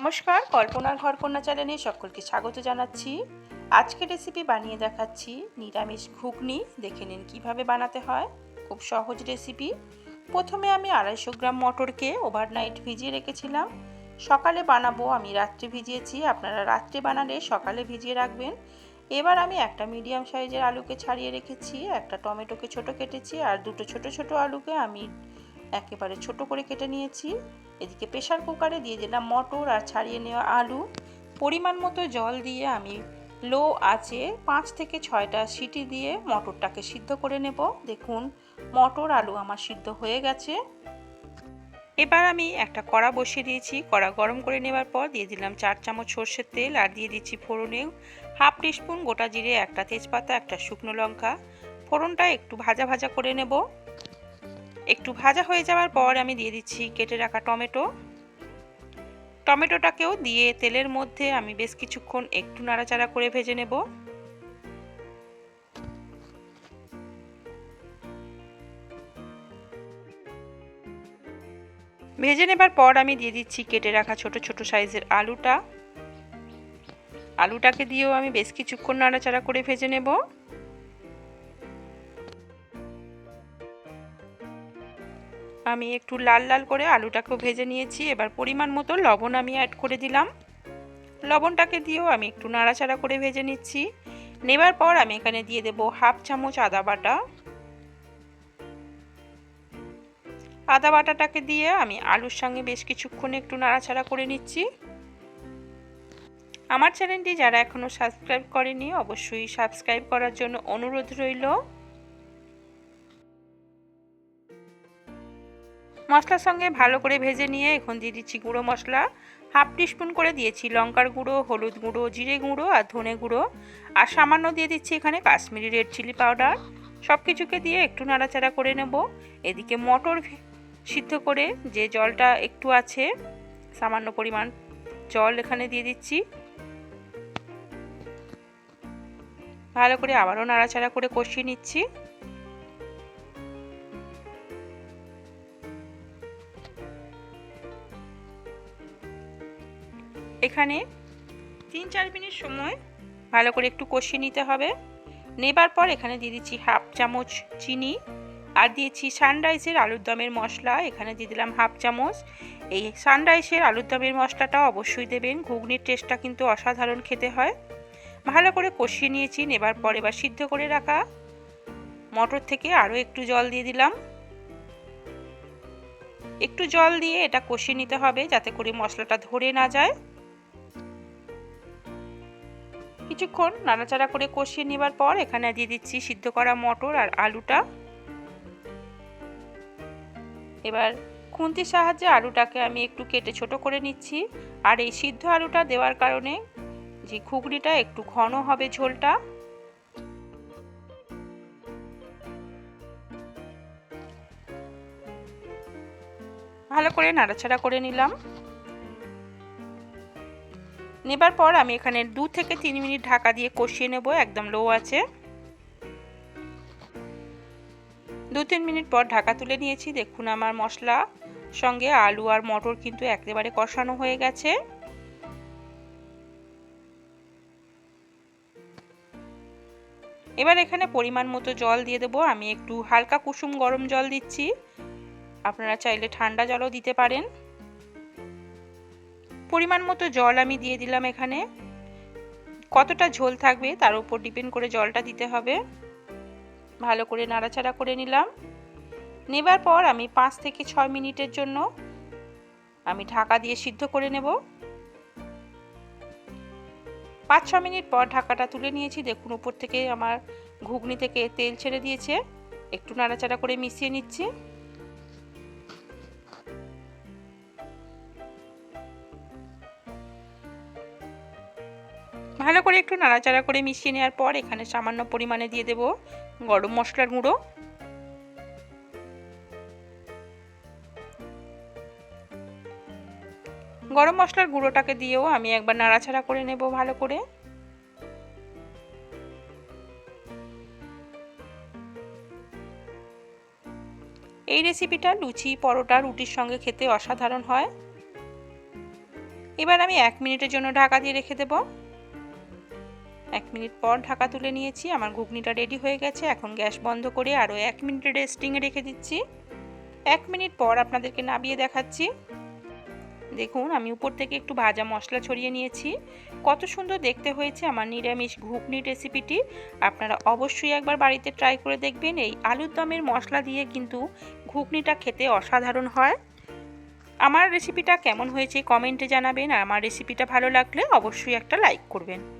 নমস্কার কল্পনার ঘরকন্যা চ্যানেলে সকলকে স্বাগত জানাচ্ছি। আজকে রেসিপি বানিয়ে দেখাচ্ছি নিরামিষ ঘুগনি। দেখে নিন কীভাবে বানাতে হয়। খুব সহজ রেসিপি প্রথমে আমি আড়াইশো গ্রাম মটরকে ওভারনাইট ভিজিয়ে রেখেছিলাম। সকালে বানাবো আমি রাত্রে ভিজিয়েছি। আপনারা রাত্রে বানালে সকালে ভিজিয়ে রাখবেন। এবার আমি একটা মিডিয়াম সাইজের আলুকে ছাড়িয়ে রেখেছি। একটা টমেটোকে ছোট কেটেছি আর দুটো ছোট ছোট আলুকে আমি একেবারে ছোট করে কেটে নিয়েছি। এদিকে প্রেশার কুকারে দিয়ে দিলাম মটর আর ছাড়িয়ে নেওয়া আলু। পরিমাণ মতো জল দিয়ে আমি লো আছে পাঁচ থেকে ছয়টা সিটি দিয়ে মটরটাকে সিদ্ধ করে নেব। দেখুন, মটর আলু আমার সিদ্ধ হয়ে গেছে। এবার আমি একটা কড়া বসিয়ে দিয়েছি। কড়া গরম করে নেবার পর দিয়ে দিলাম চার চামচ সর্ষের তেল আর দিয়ে দিচ্ছি ফোড়নে হাফ টিস্পুন গোটা জিরে, একটা তেজপাতা, একটা শুকনো লঙ্কা। ফোড়নটা একটু ভাজা ভাজা করে নেব। একটু ভাজা হয়ে যাওয়ার পর আমি দিয়ে দিচ্ছি কেটে রাখা টমেটো। টমেটোটাকেও দিয়ে তেলের মধ্যে আমি বেশ কিছুক্ষণ একটু নাড়াচাড়া করে ভেজে নেব। ভেজে নেবার পর আমি দিয়ে দিচ্ছি কেটে রাখা ছোট ছোট সাইজের আলুটা। আলুটাকে দিয়েও আমি বেশ কিছুক্ষণ নাড়াচাড়া করে ভেজে নেব। আমি একটু লাল লাল করে আলুটাকেও ভেজে নিয়েছি। এবার পরিমাণ মতো লবণ আমি অ্যাড করে দিলাম। লবণটাকে দিয়েও আমি একটু নাড়াচাড়া করে ভেজে নিচ্ছি। নেবার পর আমি এখানে দিয়ে দেব হাফ চামচ আদা বাটা। আদা বাটাটাকে দিয়ে আমি আলুর সঙ্গে বেশ কিছুক্ষণ একটু নাড়াচাড়া করে নিচ্ছি। আমার চ্যানেলটি যারা এখনও সাবস্ক্রাইব করেনি, অবশ্যই সাবস্ক্রাইব করার জন্য অনুরোধ রইল। মশলার সঙ্গে ভালো করে ভেজে নিয়ে এখন দিয়ে দিচ্ছি গুঁড়ো মশলা। হাফ টিস্পুন করে দিয়েছি লঙ্কার গুঁড়ো, হলুদ গুঁড়ো, জিরে গুঁড়ো আর ধনে গুঁড়ো। আর সামান্য দিয়ে দিচ্ছি এখানে কাশ্মীরি রেড চিলি পাউডার। সব কিছুকে দিয়ে একটু নাড়াচাড়া করে নেব। এদিকে মটর সিদ্ধ করে যে জলটা একটু আছে, সামান্য পরিমাণ জল এখানে দিয়ে দিচ্ছি। ভালো করে আবারও নাড়াচাড়া করে কষিয়ে নিচ্ছি। এখানে তিন চার মিনিট সময় ভালো করে একটু কষিয়ে নিতে হবে। নেবার পর এখানে দিয়ে দিচ্ছি হাফ চামচ চিনি আর দিয়েছি সানরাইসের আলুর দমের মশলা। এখানে দিয়ে দিলাম হাফ চামচ। এই সানরাইসের আলুর দমের মশলাটা অবশ্যই দেবেন, ঘুগনির টেস্টটা কিন্তু অসাধারণ খেতে হয়। ভালো করে কষিয়ে নিয়েছি, নেবার পর এবার সিদ্ধ করে রাখা মটর থেকে আরও একটু জল দিয়ে দিলাম। একটু জল দিয়ে এটা কষিয়ে নিতে হবে যাতে করে মশলাটা ধরে না যায়। কিছুক্ষণ নাড়াচাড়া করে কষিয়ে নেবার পর এখানে দিয়ে দিচ্ছি সিদ্ধ করা মটর আর আলুটা। এবার খুন্তির সাহায্যে আলুটাকে আমি একটু কেটে ছোট করে নিচ্ছি। আর এই সিদ্ধ আলুটা দেওয়ার কারণে যে ঘুগনিটা একটু ঘন হবে ঝোলটা, ভালো করে নাড়াচাড়া করে নিলাম। নেবার পর আমি এখানে দু থেকে তিন মিনিট ঢাকা দিয়ে কষিয়ে নেব, একদম লো আছে। দু তিন মিনিট পর ঢাকা তুলে নিয়েছি। দেখুন আমার মশলা সঙ্গে আলু আর মটর কিন্তু একেবারে কষানো হয়ে গেছে। এবার এখানে পরিমাণ মতো জল দিয়ে দেবো। আমি একটু হালকা কুসুম গরম জল দিচ্ছি। আপনারা চাইলে ঠান্ডা জলও দিতে পারেন। পরিমাণ মতো জল আমি দিয়ে দিলাম এখানে। কতটা ঝোল থাকবে তার উপর ডিপেন্ড করে জলটা দিতে হবে। ভালো করে নাড়াচাড়া করে নিলাম। নেবার পর আমি পাঁচ থেকে ছয় মিনিটের জন্য আমি ঢাকা দিয়ে সিদ্ধ করে নেব। পাঁচ ছ মিনিট পর ঢাকাটা তুলে নিয়েছি। দেখুন, উপর থেকে আমার ঘুগনি থেকে তেল ছেড়ে দিয়েছে। একটু নাড়াচাড়া করে মিশিয়ে নিচ্ছি। ভালো করে একটু নাড়াচাড়া করে মিশিয়ে নেওয়ার পর এখানে সামান্য পরিমাণে দিয়ে দেব গরম মশলার গুঁড়ো। গরম মশলার গুঁড়োটাকে দিয়েও আমি একবার নাড়াচাড়া করে নেব ভালো করে। এই রেসিপিটা লুচি, পরোটা, রুটির সঙ্গে খেতে অসাধারণ হয়। এবার আমি এক মিনিটের জন্য ঢাকা দিয়ে রেখে দেব। এক মিনিট পর ঢাকা তুলে নিয়েছি। আমার ঘুগনিটা রেডি হয়ে গেছে। এখন গ্যাস বন্ধ করে আরও এক মিনিট রেস্টিংয়ে রেখে দিচ্ছি। এক মিনিট পর আপনাদেরকে নাবিয়ে দেখাচ্ছি। দেখুন, আমি উপর থেকে একটু ভাজা মশলা ছড়িয়ে নিয়েছি। কত সুন্দর দেখতে হয়েছে আমার নিরামিষ ঘুগনি রেসিপিটি আপনারা অবশ্যই একবার বাড়িতে ট্রাই করে দেখবেন। এই আলুর দমের মশলা দিয়ে কিন্তু ঘুগনিটা খেতে অসাধারণ হয়। আমার রেসিপিটা কেমন হয়েছে কমেন্টে জানাবেন। আর আমার রেসিপিটা ভালো লাগলে অবশ্যই একটা লাইক করবেন।